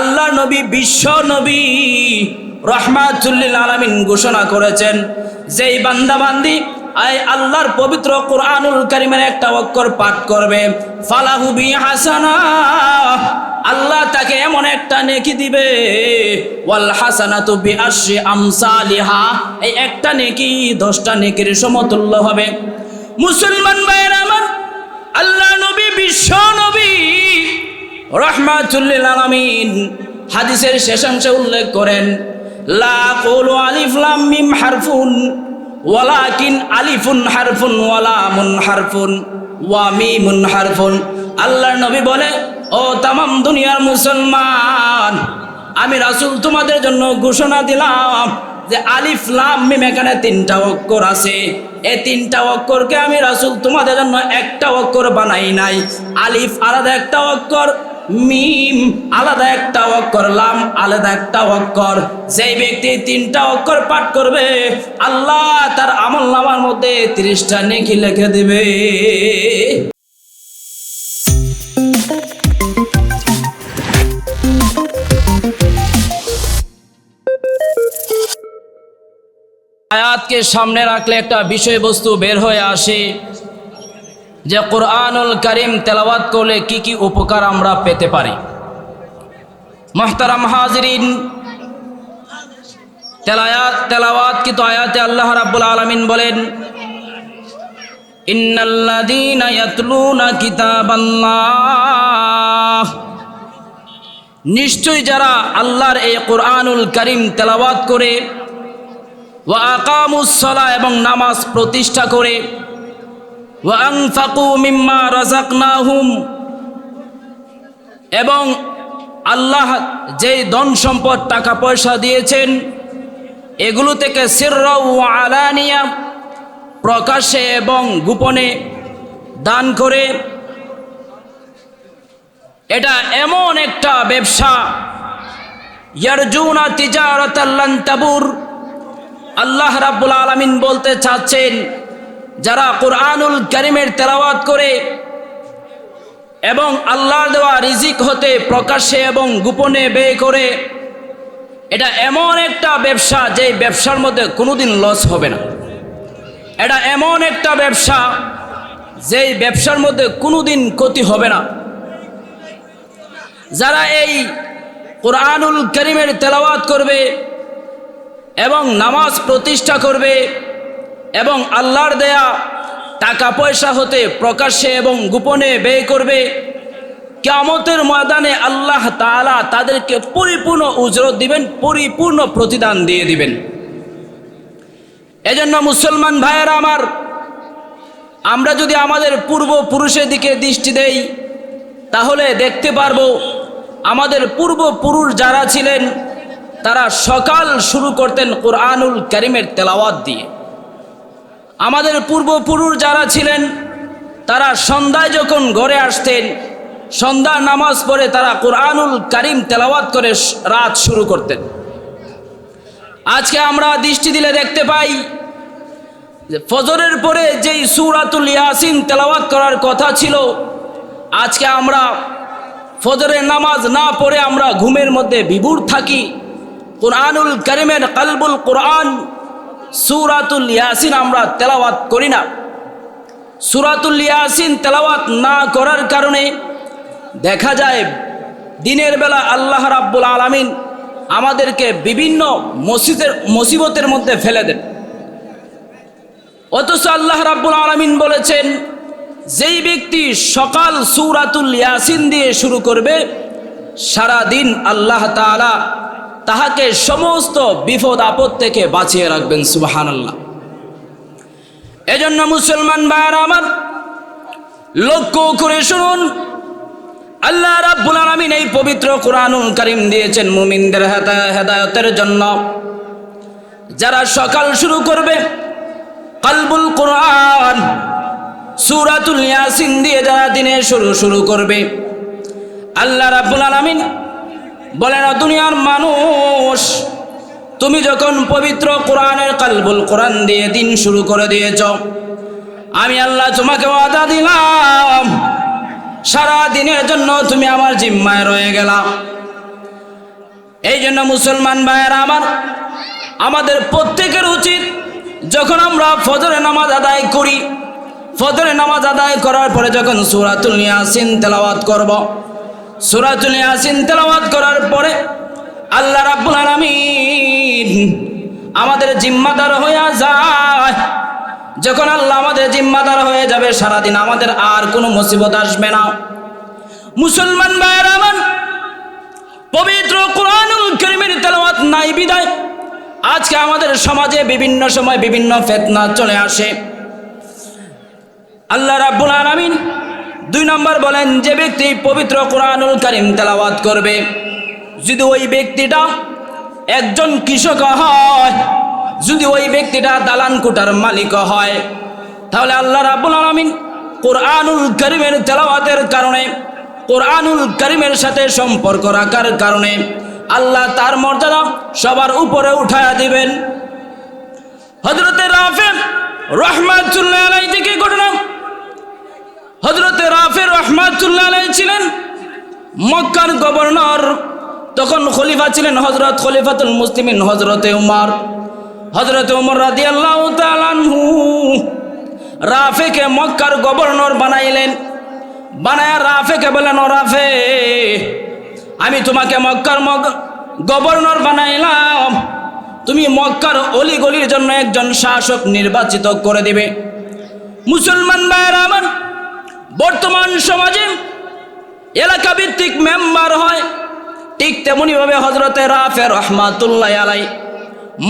আল্লাহ নবী, বিশ্ব নবী রহমাতুল্লিল আলামিন ঘোষণা করেছেন, যেই বান্দাবান্দি আই আল্লাহর পবিত্র কোরআনুল কারিমের একটা অক্ষর পাঠ করবে, ফালাহু বি হাসানা আল্লাহ তাকে এমন একটা নেকি দিবে, ওয়াল হাসানাতু বি আশরি আমসালিহা, এই একটা নেকি, দশটা নেকির সমতুল্য হবে। মুসলমান ভাইয়ের আমার, আল্লাহ নবী, বিশ্ব নবী রহমাতুল্লিল আলামিন। হাদিসের শেষাংশে উল্লেখ করেন, লা কুলু আলিফ লাম মিম হারফুন, ওয়ালাকিন আলিফুন হারফুন ওয়ালামুন হারফুন ওয়া মিমুন হারফুন। আল্লাহর নবী বলে, ও তামাম দুনিয়ার মুসলমান, আমি রাসূল তোমাদের জন্য ঘোষণা দিলাম যে আলিফ লাম মিম এখানে তিনটা অক্ষর আছে। এই তিনটা অক্ষরকে আমি রাসূল তোমাদের জন্য একটা অক্ষর বানাই নাই। আলিফ আলাদা একটা অক্ষর মিম, আলাদা একটা অক্ষর, লাম, আলাদা একটা অক্ষর। যেই ব্যক্তি তিনটা অক্ষর পাঠ করবে, আল্লাহ তার আমল নামার মধ্যে তিরিশটা নেকি লিখে দেবে। আয়াতকে সামনে রাখলে একটা বিষয়বস্তু বের হয়ে আসে। যে কোরআনুল করিম তেলাওয়াত করলে কি কি উপকার আমরা পেতে পারি? মোহতারাম হাজরিন, তেলায়াত, তেলাওয়াত কিন্তু আয়াতে আল্লাহ রাব্বুল আলামিন বলেন নিশ্চয় যারা আল্লাহর এই কোরআনুল করিম তেলাওয়াত করে, ওয়া আকামুসসালা এবং নামাজ প্রতিষ্ঠা করে মিম্মা এবং আল্লাহ যেই ধন সম্পদ, টাকা পয়সা দিয়েছেন, এগুলো থেকে আলানিয়া প্রকাশে এবং গোপনে দান করে। এটা এমন একটা ব্যবসা। ইয়ারজুনা তাবুর। আল্লাহ রাব্বুল আলামিন বলতে চাচ্ছেন যারা কোরআনুল করিমের তেলাওয়াত করে এবং আল্লাহর দেওয়া রিজিক হতে প্রকাশ্যে এবং গোপনে ব্যয় করে, এটা এমন একটা ব্যবসা যে ব্যবসার মধ্যে কোনোদিন লস হবে না। এটা এমন একটা ব্যবসা যেই ব্যবসার মধ্যে কোনোদিন ক্ষতি হবে না। যারা এই কোরআনুল করিমের তেলাওয়াত করবে এবং নামাজ প্রতিষ্ঠা করবে এবং আল্লাহর দেয়া টাকা পয়সা হতে প্রকাশ্যে এবং গোপনে ব্যয় করবে। কেমতের ময়দানে আল্লাহ তাআলা তাদেরকে পরিপূর্ণ উজরত দিবেন, পরিপূর্ণ প্রতিদান দিয়ে দিবেন। এজন্য মুসলমান ভাইয়েরা আমার, আমরা যদি আমাদের পূর্বপুরুষের দিকে দৃষ্টি দেই, তাহলে দেখতে পারব আমাদের পূর্বপুরুষ যারা ছিলেন, তারা সকাল শুরু করতেন কোরআনুল করিমের তেলাওয়াত দিয়ে। আমাদের পূর্বপুরুষ যারা ছিলেন, তারা সন্ধ্যায় যখন ঘরে আসতেন, সন্ধ্যা নামাজ পড়ে তারা কোরআনুল করিম তেলাওয়াত করে রাত শুরু করতেন। আজকে আমরা দৃষ্টি দিলে দেখতে পাই ফজরের পরে যেই সুরাতুল ইয়াসিন তেলাওয়াত করার কথা ছিল, আজকে আমরা ফজরের নামাজ না পড়ে আমরা ঘুমের মধ্যে বিভুর থাকি। কোরআনুল করিমের কালবুল কোরআন সুরাতুল ইয়াসিন আমরা তেলাওয়াত করি না। সুরাতুল ইয়াসিন তেলাওয়াত না করার কারণে দেখা যায় দিনের বেলা আল্লাহ রাব্বুল আলামিন আমাদেরকে বিভিন্ন মসজিদের, মুসিবতের মধ্যে ফেলে দেন। অথচ আল্লাহ রাব্বুল আলামিন বলেছেন, যেই ব্যক্তি সকাল সুরাতুল ইয়াসিন দিয়ে শুরু করবে সারা দিন আল্লাহ তাআলা তাহাকে সমস্ত বিপদ আপদ থেকে বাঁচিয়ে রাখবেন সুবাহান আল্লাহ এজন্য মুসলমান ভাইয়ার আমার, লক্ষ্য করে শুনুন। আল্লাহ রাব্বুল আলামিন এই পবিত্র কোরআনুল কারীম দিয়েছেন মুমিনদের হেদায়তের জন্য। যারা সকাল শুরু করবে, কালবুল কোরআন, সূরাতুল ইয়াসিন দিয়ে যারা দিনে শুরু শুরু করবে, আল্লাহ রাব্বুল আলামিন বলেন দুনিয়ার মানুষ, তুমি যখন পবিত্র কোরআনের কালবুল কোরআন দিয়ে দিন শুরু করে দিয়েছ, আমি আল্লাহ তোমাকে ওয়াদা দিলাম, সারা দিনের জন্য তুমি আমার জিম্মায় রয়ে গেলাম এই জন্য মুসলমান ভাইয়েরা আমার, আমাদের প্রত্যেকের উচিত যখন আমরা ফজরে নামাজ আদায় করি, ফজরে নামাজ আদায় করার পরে যখন সুরাতুল ইয়াসিন তেলাওয়াত করব সুরাতুল ইয়াসিন তেলাওয়াত করার পরে আল্লাহ রাব্বুল আলামিন আমাদের জিম্মাদার হয়ে যায়। যখন আল্লাহ আমাদের জিম্মাদার হয়ে যাবে, সারাদিন আমাদের আর কোনো মুসিবত আসবে না। মুসলমান ভাইয়েরা আমার, পবিত্র কোরআনুল করিমের তেলাওয়াত নাই বিদায়। আজকে আমাদের সমাজে বিভিন্ন সময় বিভিন্ন ফেতনা চলে আসে। আল্লাহ রাব্বুল আলামিন দুই নম্বর বলেন, যে ব্যক্তি পবিত্র কোরআনুল করিম তেলাওয়াত করবে, যদি ওই ব্যক্তিটা একজন কৃষক হয়, যদি ওই ব্যক্তিটা দালান কোটার মালিক হয়, তাহলে আল্লাহ রাব্বুল আলামিন কোরআনুল করিমের তেলাওয়াতের কারণে, কোরআনুল করিমের সাথে সম্পর্ক রাখার কারণে আল্লাহ তার মর্যাদা সবার উপরে উঠায়া দিবেন। হজরতে রাফে রহমাতুল্লাহ থেকে ঘটনা? হজরতে রাফে রহমাতুল্লাহ ছিলেন মক্কার গভর্নর। তখন খলিফা ছিলেন হজরত খলিফাতুল মুসলিমিন হজরতে উমার। হজরতে উমর রাদি আল্লাহ রাফেকে মক্কার গভর্নর বানাইলেন। বানায়া রাফেকে বলেন ও রাফে, আমি তোমাকে মক্কার গভর্নর বানাইলাম। তুমি মক্কার অলিগলির জন্য একজন শাসক নির্বাচিত করে দিবে। মুসলমান ভাইয়ের আমার বর্তমান সমাজে এলাকা ভিত্তিক মেম্বার হয়, ঠিক তেমনিভাবে হজরতে রাফে রহমাতুল্লাহ আলাই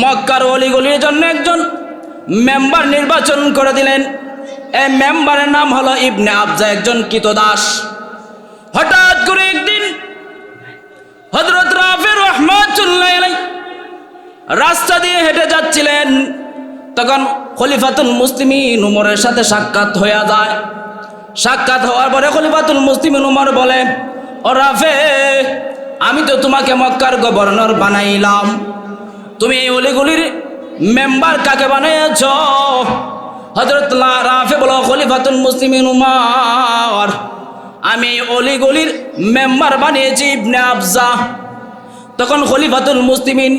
মক্কার অলিগলির জন্য একজন মেম্বার নির্বাচন করে দিলেন। এই মেম্বারের নাম হলো ইবনে আবজা, একজন কিতদাস হঠাৎ করে একদিন হজরত রাফে রহমাতুল্লাহ আলাই রাস্তা দিয়ে হেঁটে যাচ্ছিলেন। তখন খলিফাতুল মুসলিমিন উমরের সাথে সাক্ষাৎ হয়ে যায়। সাক্ষাৎ হওয়ার পরে খলিফাতুল মুসলিমিন উমর বলে, ও রাফে, আমি তো তোমাকে মক্কার গভর্নর বানাইলাম। তুমি এই অলিগুলির মেম্বার কাকে বানিয়েছ? হজরত রাফে বলো খলিফাতুল মুসলিমিন উমর, আমি এই অলিগুলির মেম্বার বানিয়েছি ইবনে আফজা। তখন খলিফাতুল মুসলিমিন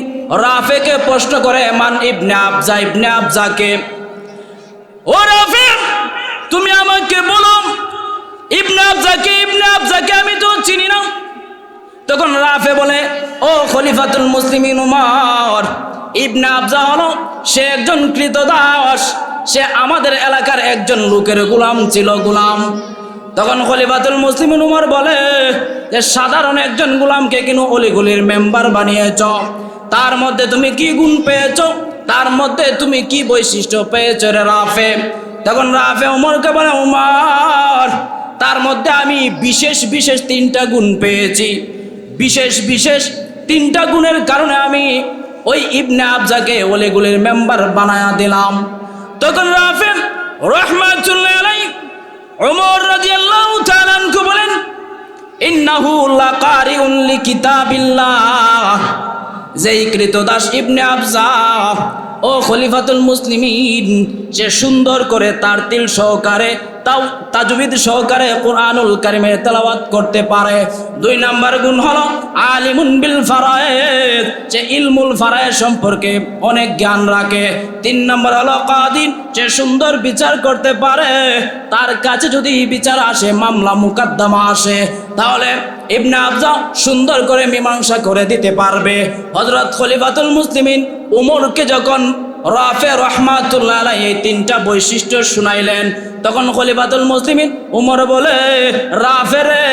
রাফেকে প্রশ্ন করে, মান ইবনে আফজা, ইবনে আফজাকে? ও রাফে, তুমি আমাকে বলো ইবনে আফজাকে ইবনে আফজাকে আমি তো চিনি না। তখন রাফে বলে, ও খলিফাতুল মুসলিমিন উমর, ইবনে আফজা হলো সে একজন কৃতদাস, সে আমাদের এলাকার একজন লোকের গোলাম ছিল গোলাম। তখন খলিফাতুল মুসলিমিন উমর বলে যে সাধারণ একজন গোলামকে কিন্তু অলিগুলির মেম্বার বানিয়েছ। তার মধ্যে তুমি কি গুণ পেয়েছ? তার মধ্যে তুমি কি বৈশিষ্ট্য পেয়েছ রে রাফে? তখন রাফে উমরকে বলে, উমর তার মধ্যে আমি বিশেষ বিশেষ তিনটা গুণ পেয়েছি। বিশেষ বিশেষ তিনটা গুণের কারণে আমি ওই ইবনে আবজাকে ওলেগুলির মেম্বার বানায়া দিলাম। তখন রাফে রহমাতুল্লাহ আলাই ওমর রাদিয়াল্লাহু তাআলা বলেন কৃতদাস ইবনে ও খলিফাতুল সে সুন্দর করে তার তিল সহকারে তাও তাজবিদ সহকারে কোরআনুল কারিমের তেলাওয়াত করতে পারে। দুই নাম্বার গুণ হলো আলিমুন বিল ফারায়েদ, যে ইলমুল ফারায়েদ সম্পর্কে অনেক জ্ঞান রাখে। তিন নম্বর হলো কাদিন যে সুন্দর বিচার করতে পারে। তার কাছে যদি বিচার আসে, মামলা মুকদ্দমা আসে, তাহলে ইবনে আফজা সুন্দর করে মীমাংসা করে দিতে পারবে। হজরত খলিফাতুল মুসলিমিন উমরকে যখন রাফে রহমাতুল্লাহ এই তিনটা বৈশিষ্ট্য শুনাইলেন। তখন খলিফাতুল মুসলিমিন উমর বলে, রাফে রে,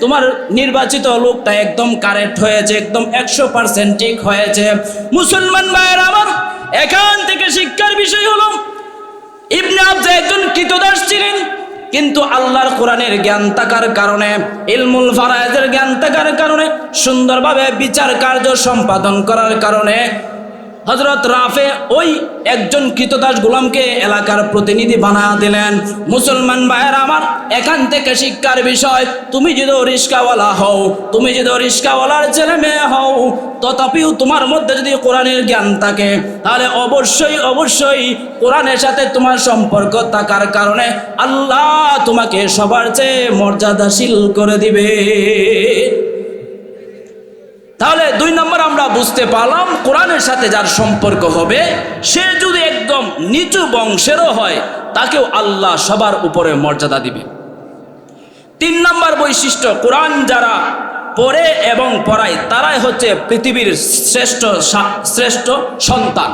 তোমার নির্বাচিত লোকটা একদম কারেক্ট হয়েছে, একদম একশো পার্সেন্ট ঠিক হয়েছে। মুসলমান ভাইয়ের আমার, এখান থেকে শিক্ষার বিষয় হলো, ইবনে আবজা একজন কৃতদাস ছিলেন, কিন্তু আল্লাহর কোরআনের জ্ঞান থাকার কারণে, ইলমুল ফারায়েজের জ্ঞান থাকার কারণে, সুন্দরভাবে বিচার কার্য সম্পাদন করার কারণে হজরত রাফে ওই একজন কৃতদাস গোলামকে এলাকার প্রতিনিধি বানা দিলেন। মুসলমান ভাইয়ের আমার, এখান থেকে শিক্ষার বিষয়, তুমি যদি রিস্কাওয়ালা হও, তুমি যদি রিস্কাওয়ালার ছেলে মেয়ে হও, তথাপিও তোমার মধ্যে যদি কোরআনের জ্ঞান থাকে, তাহলে অবশ্যই অবশ্যই কোরআনের সাথে তোমার সম্পর্ক থাকার কারণে আল্লাহ তোমাকে সবার চেয়ে মর্যাদাশীল করে দিবে। তাহলে দুই নম্বর আমরা বুঝতে পারলাম কোরআনের সাথে যার সম্পর্ক হবে, সে যদি একদম নিচু বংশেরও হয়, তাকেও আল্লাহ সবার উপরে মর্যাদা দিবে। তিন নম্বর বৈশিষ্ট্য, কোরআন যারা পড়ে এবং পড়ায়, তারাই হচ্ছে পৃথিবীর শ্রেষ্ঠ শ্রেষ্ঠ সন্তান।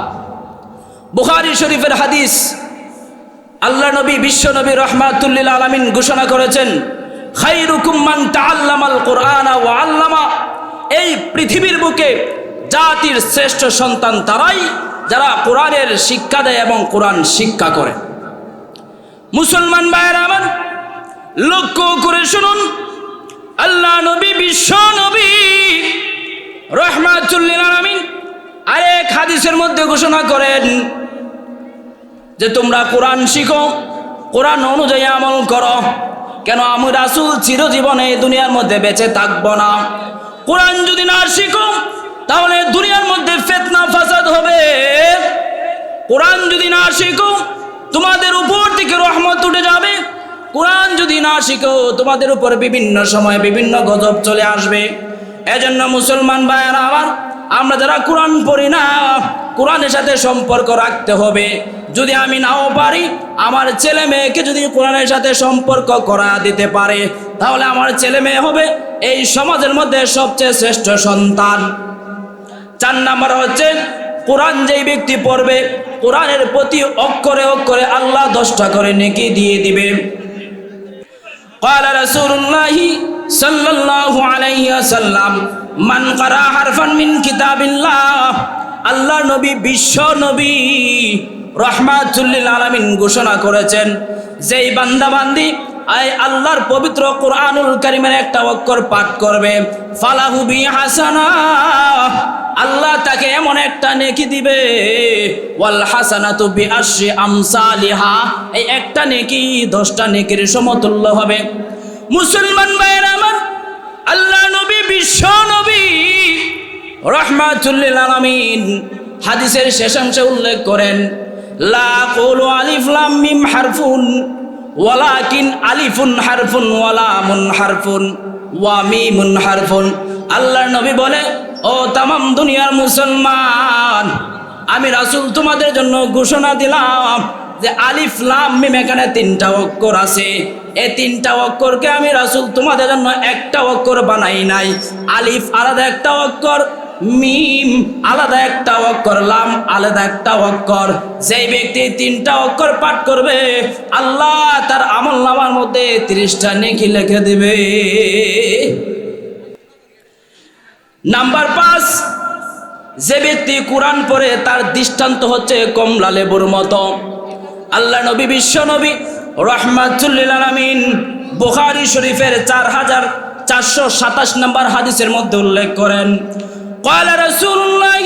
বুখারি শরীফের হাদিস, আল্লাহ নবী, বিশ্ব নবী রহমাতুল্লিল আলমিন ঘোষণা করেছেন, খাইরুকুম মান তাআল্লামাল কোরআন ওয়া আল্লামা এই পৃথিবীর বুকে জাতির শ্রেষ্ঠ সন্তান তারাই যারা কোরআনের শিক্ষা দেয় এবং কোরআন শিক্ষা করে। মুসলমান ভাইয়ের আমার, লক্ষ্য করে শুনুন। আল্লাহ নবী, বিশ্ব নবী, রহমাতুল্লিল আলমিন আরেক হাদিসের মধ্যে ঘোষণা করেন যে তোমরা কোরআন শিখো, কোরআন অনুযায়ী আমল করো। কেন, আমি রাসুল চিরজীবনে দুনিয়ার মধ্যে বেঁচে থাকব না। কোরআন যদি না শিখো তাহলে দুনিয়ার মধ্যে ফেতনা, ফাসাদ হবে। কোরআন যদি না শিখো তোমাদের উপর থেকে রহমত উঠে যাবে। কোরআন যদি না শিখো, তোমাদের উপর বিভিন্ন সময় বিভিন্ন গজব চলে আসবে। এজন্য মুসলমান ভাইয়েরা আমার, আমরা যারা কোরআন পড়ি না, কোরআনের সাথে সম্পর্ক রাখতে হবে। যদি আমি নাও পারি, আমার ছেলে মেয়েকে যদি কোরআনের সাথে সম্পর্ক করা দিতে পারে, তাহলে আমার ছেলে মেয়ে হবে এই সমাজের মধ্যে সবচেয়ে শ্রেষ্ঠ সন্তান চার নাম্বার হচ্ছে কোরআন যেই ব্যক্তি পড়বে কোরআনের প্রতি অক্ষরে অক্ষরে আল্লাহ দশটা করে নেকি দিয়ে দিবে قال رسول الله صلى الله عليه وسلم من قرأ حرفا من كتاب الله আল্লাহ নবী বিশ্ব নবী রহমাতুল্লিল আলামিন ঘোষণা করেছেন যেই বান্দা বান্দি আল্লাহর পবিত্র কোরআনুল কারিমের একটা অক্ষর পাঠ করবে। ফালাহু বি হাসানা আল্লাহ তাকে এমন একটা নেকি দিবে। ওয়াল হাসানাতু বি আশরি আমসালিহা। এই একটা নেকি, দশটা নেকির সমতুল্য হবে। মুসলমান ভাইয়ের আমার আল্লাহ নবী, বিশ্ব নবী, রহমাতুল্লিল আলামিন হাদিসের শেষাংশে উল্লেখ করেন, লা কুলু আলিফ লাম মিম হারফুন। ওয়ালাকিন আলিফুন হারফুন ওয়ালামুন হারফুন ওয়া মিমুন হারফুন। আল্লাহর নবী বলে, ও তামাম দুনিয়ার মুসলমান, আমি রাসুল তোমাদের জন্য ঘোষণা দিলাম যে আলিফ, লাম, মিম এখানে তিনটা অক্ষর আছে। এই তিনটা অক্ষরকে আমি রাসূল তোমাদের জন্য একটা অক্ষর বানাই নাই। আলিফ আলাদা একটা অক্ষর মিম, আলাদা একটা অক্ষর, লাম, আলাদা একটা অক্ষর। যেই ব্যক্তি তিনটা অক্ষর পাঠ করবে, আল্লাহ তার আমল নামার মধ্যে তিরিশটা নেকি লিখে দেবে। নাম্বার পাঁচ, যে ব্যক্তি কোরআন পড়ে, তার দৃষ্টান্ত হচ্ছে কমলা লেবুর মতো। আল্লাহ নবী, বিশ্ব নবী, রহমাতুল্লিল আলামিন শরীফের চার হাজার চারশো সাতাশ নম্বর হাদিসের মধ্যে উল্লেখ করেন قال رسول الله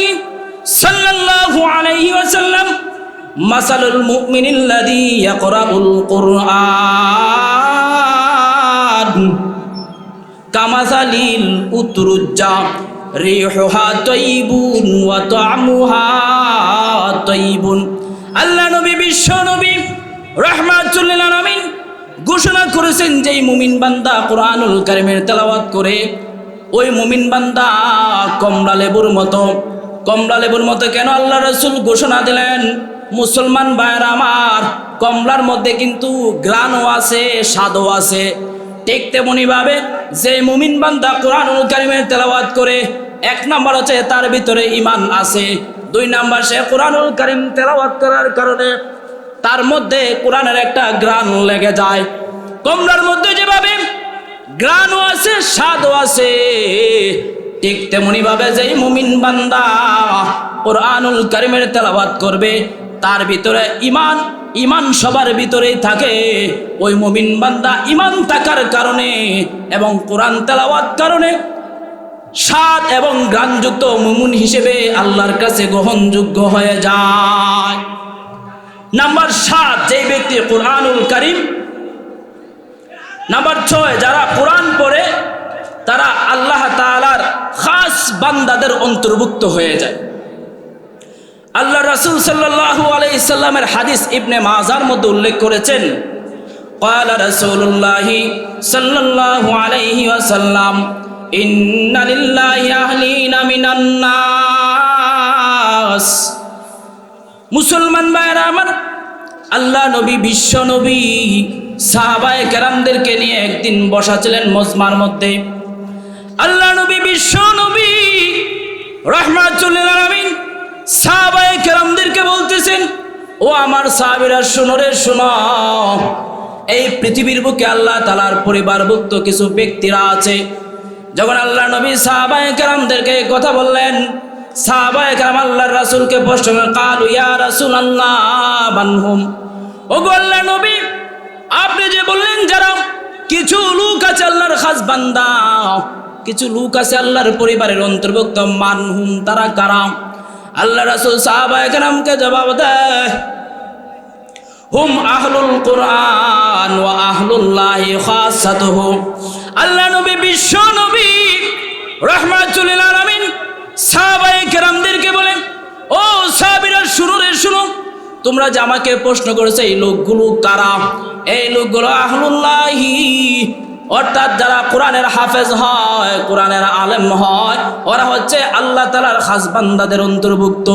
صلى الله عليه وسلم مثل المؤمن الذي يقرأ القرآن কামাজালিল উতরুজ্জা রিহুহা তৈবুন ওয়া তা'মুহা তৈবুন আল্লাহ নবী বিশ্ব নবী রহমাতুল্লিল আলামিন ঘোষণা করেছেন যেই মুমিন বান্দা কোরআনুল কারিমের তেলাওয়াত করে ওই মুমিন বান্দা কমলা লেবুর মতো। কমলা লেবুর মতো কেন আল্লাহ রসুল ঘোষণা দিলেন? মুসলমান ভাইয়ের আমার, কমলার মধ্যে কিন্তু গ্রানও আছে, স্বাদও আছে। ঠিক তেমনি ভাবে যে মুমিন বান্দা কোরআনুল কারিমের তেলাওয়াত করে, এক নাম্বার হচ্ছে তার ভিতরে ইমান আছে। দুই নাম্বার সে কোরআনুল কারিম তেলাওয়াত করার কারণে তার মধ্যে কোরআনের একটা গ্রান লেগে যায়। কমলার মধ্যে যেভাবে গ্রানও আছে, স্বাদও আছে। ঠিক তেমনি ভাবে যেই মুমিন বান্দা কোরআনুল কারিমের তেলাওয়াত করবে, তার ভিতরে ইমান ইমান সবার ভিতরেই থাকে। ওই মুমিন বান্দা ইমান থাকার কারণে এবং কোরআন তেলাওয়াত কারণে স্বাদ এবং গ্রানযুক্ত মুমুন হিসেবে আল্লাহর কাছে গ্রহণযোগ্য হয়ে যায়। নাম্বার সাত, যেই ব্যক্তি কোরআনুল কারিম নাম্বার ছয় যারা কোরআন পড়ে তারা আল্লাহ তাআলার খাস বান্দাদের অন্তর্ভুক্ত হয়ে যায় আল্লাহ রাসূল সাল্লাল্লাহু আলাইহি সাল্লামের হাদিস ইবনে মাজার মধ্যে উল্লেখ করেছেন قال رسول الله صلى الله عليه وسلم إن لله أهلين মিনান নাস মুসলমান ভাইয়েরা আমার আল্লাহ নবী বিশ্ব নবী সাহাবায়ে কেরামদেরকে নিয়ে একদিন বসা ছিলেন মজমার মধ্যে। আল্লাহ নবী, বিশ্ব নবী, রহমাতুল্লিল সাহাবায়ে কেরামদেরকে বলতেছেন, ও আমার সাহাবীরা, শুনো রে, শোনো। এই পৃথিবীর বুকে আল্লাহ তালার পরিবারভুক্ত কিছু ব্যক্তিরা আছে। যখন আল্লাহ নবী সাহাবায়ে কেরামদেরকে কথা বললেন, সাহাবায়ে কেরাম আল্লাহর রাসূলকে প্রশ্ন কালু ইয়া রাসূলুল্লাহ বানহুম ও আল্লাহ নবী আপনি যে বললেন যারা কিছু লোক আছে আল্লাহর খাস বান্দা, কিছু লোক আছে আল্লাহর পরিবারের অন্তর্ভুক্ত, মানহুম তারা কারাম আল্লাহ রাসূল সাহাবায়ে কেরামকে জবাব দেয়, হুম আহলুল কোরআন ওয়া আহলুল্লাহি খাসাতুহু। আল্লাহ নবী, বিশ্ব নবী, রাহমাতুল আলামিন সাহাবায়ে কেরামদেরকে বলেন, ও সাহাবীরা শুনো রে শুনো তোমরা যে আমাকে প্রশ্ন করেছে, এই লোকগুলো কারা? এই লোকগুলো আহলুল্লাহি। অর্থাৎ যারা কোরআনের হাফেজ হয়, কোরআনের আলেম হয়, ওরা হচ্ছে আল্লাহ তালার খাস বান্দাদের অন্তর্ভুক্ত।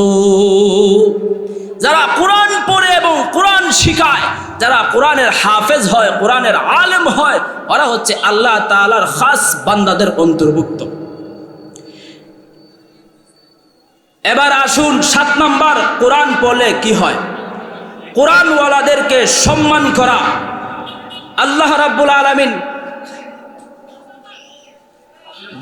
যারা কোরআন পড়ে এবং কোরআন শিখায়, যারা কোরআনের হাফেজ হয়, কোরআনের আলেম হয়, ওরা হচ্ছে আল্লাহ তালার খাস বান্দাদের অন্তর্ভুক্ত। এবার আসুন, সাত নম্বর কোরআন পড়লে কি হয়? কোরআনওয়ালাদেরকে সম্মান করা। আল্লাহ রাব্বুল আলামিন।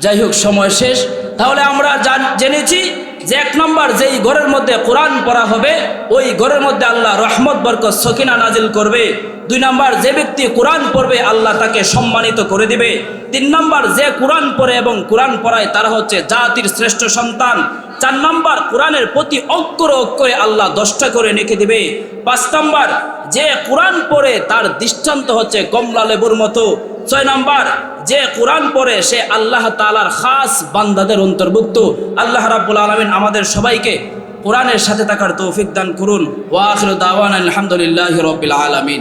যাই হোক, সময় শেষ। তাহলে আমরা জান- জেনেছি যে এক নম্বর যেই ঘরের মধ্যে কোরআন পড়া হবে, ওই ঘরের মধ্যে আল্লাহ রহমত, বরকত, সকিনা নাজিল করবে। দুই নম্বর, যে ব্যক্তি কোরআন পড়বে, আল্লাহ তাকে সম্মানিত করে দিবে। তিন নম্বর, যে কোরআন পড়ে এবং কোরআন পড়ায়, তারা হচ্ছে জাতির শ্রেষ্ঠ সন্তান। চার নম্বর কোরআনের প্রতি অক্ষরে অক্ষরে আল্লাহ দশটা করে লিখে দিবে। পাঁচ নম্বর, যে কোরআন পড়ে তার দৃষ্টান্ত হচ্ছে কমলা লেবুর মতো। ছয় নম্বর, যে কোরআন পড়ে সে আল্লাহ তালার খাস বান্দাদের অন্তর্ভুক্ত। আল্লাহ রাব্বুল আলমিন আমাদের সবাইকে কোরআনের সাথে থাকার তৌফিক দান করুন। ওয়াখির দাওয়ান আলহামদুলিল্লাহ রবিল আলমিন।